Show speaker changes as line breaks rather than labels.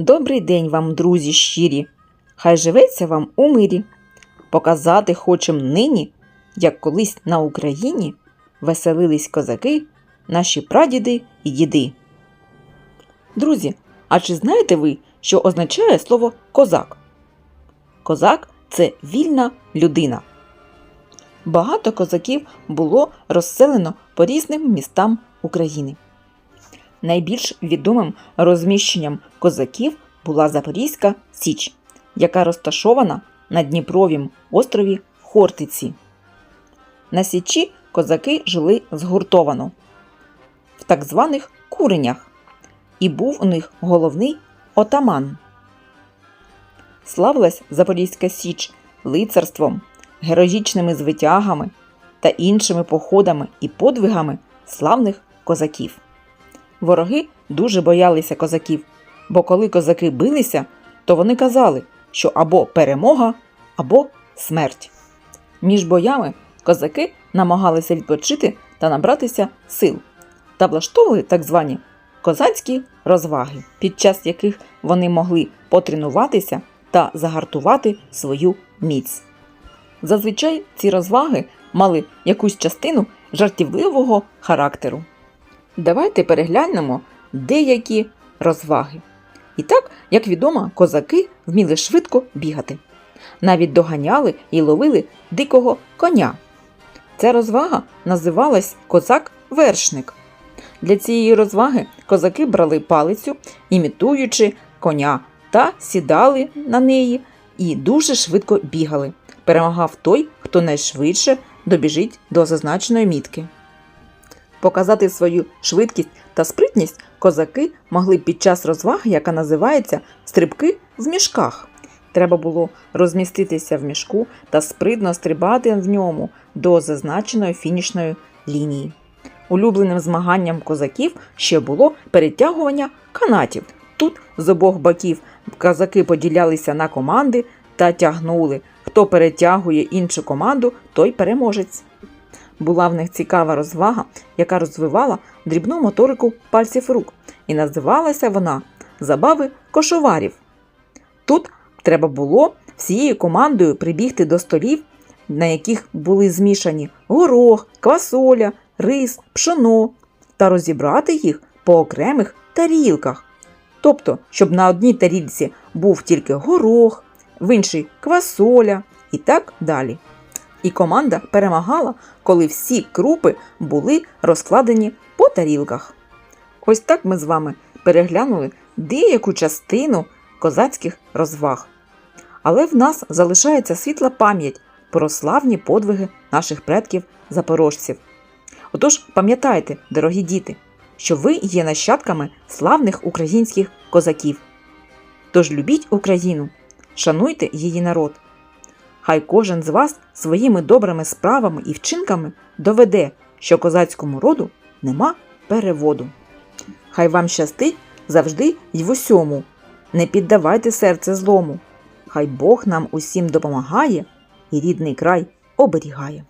Добрий день вам, друзі щирі, хай живеться вам у мирі. Показати хочем нині, як колись на Україні веселились козаки, наші прадіди і діди. Друзі, а чи знаєте ви, що означає слово козак? Козак це вільна людина. Багато козаків було розселено по різним містам України. Найбільш відомим розміщенням козаків була Запорізька Січ, яка розташована на Дніпровім острові Хортиці. На Січі козаки жили згуртовано в так званих куренях, і був у них головний отаман. Славилась Запорізька Січ лицарством, героїчними звитягами та іншими походами і подвигами славних козаків. Вороги дуже боялися козаків, бо коли козаки билися, то вони казали, що або перемога, або смерть. Між боями козаки намагалися відпочити та набратися сил та влаштовували так звані козацькі розваги, під час яких вони могли потренуватися та загартувати свою міць. Зазвичай ці розваги мали якусь частину жартівливого характеру. Давайте переглянемо деякі розваги. І так, як відомо, козаки вміли швидко бігати. Навіть доганяли і ловили дикого коня. Ця розвага називалась козак-вершник. Для цієї розваги козаки брали палицю, імітуючи коня, та сідали на неї і дуже швидко бігали. Перемагав той, хто найшвидше добіжить до зазначеної мітки. Показати свою швидкість та спритність козаки могли під час розваги, яка називається стрибки в мішках. Треба було розміститися в мішку та спритно стрибати в ньому до зазначеної фінішної лінії. Улюбленим змаганням козаків ще було перетягування канатів. Тут з обох боків козаки поділялися на команди та тягнули. Хто перетягує іншу команду, той переможець. Була в них цікава розвага, яка розвивала дрібну моторику пальців рук, і називалася вона Забави кошоварів. Тут треба було всією командою прибігти до столів, на яких були змішані горох, квасоля, рис, пшоно, та розібрати їх по окремих тарілках. Тобто, щоб на одній тарілці був тільки горох, в іншій квасоля і так далі. І команда перемагала, коли всі крупи були розкладені по тарілках. Ось так ми з вами переглянули деяку частину козацьких розваг. Але в нас залишається світла пам'ять про славні подвиги наших предків запорожців. Отож, пам'ятайте, дорогі діти, що ви є нащадками славних українських козаків. Тож любіть Україну, шануйте її народ. Хай кожен з вас своїми добрими справами і вчинками доведе, що козацькому роду нема переводу. Хай вам щастить завжди й в усьому. Не піддавайте серце злому. Хай Бог нам усім допомагає і рідний край оберігає.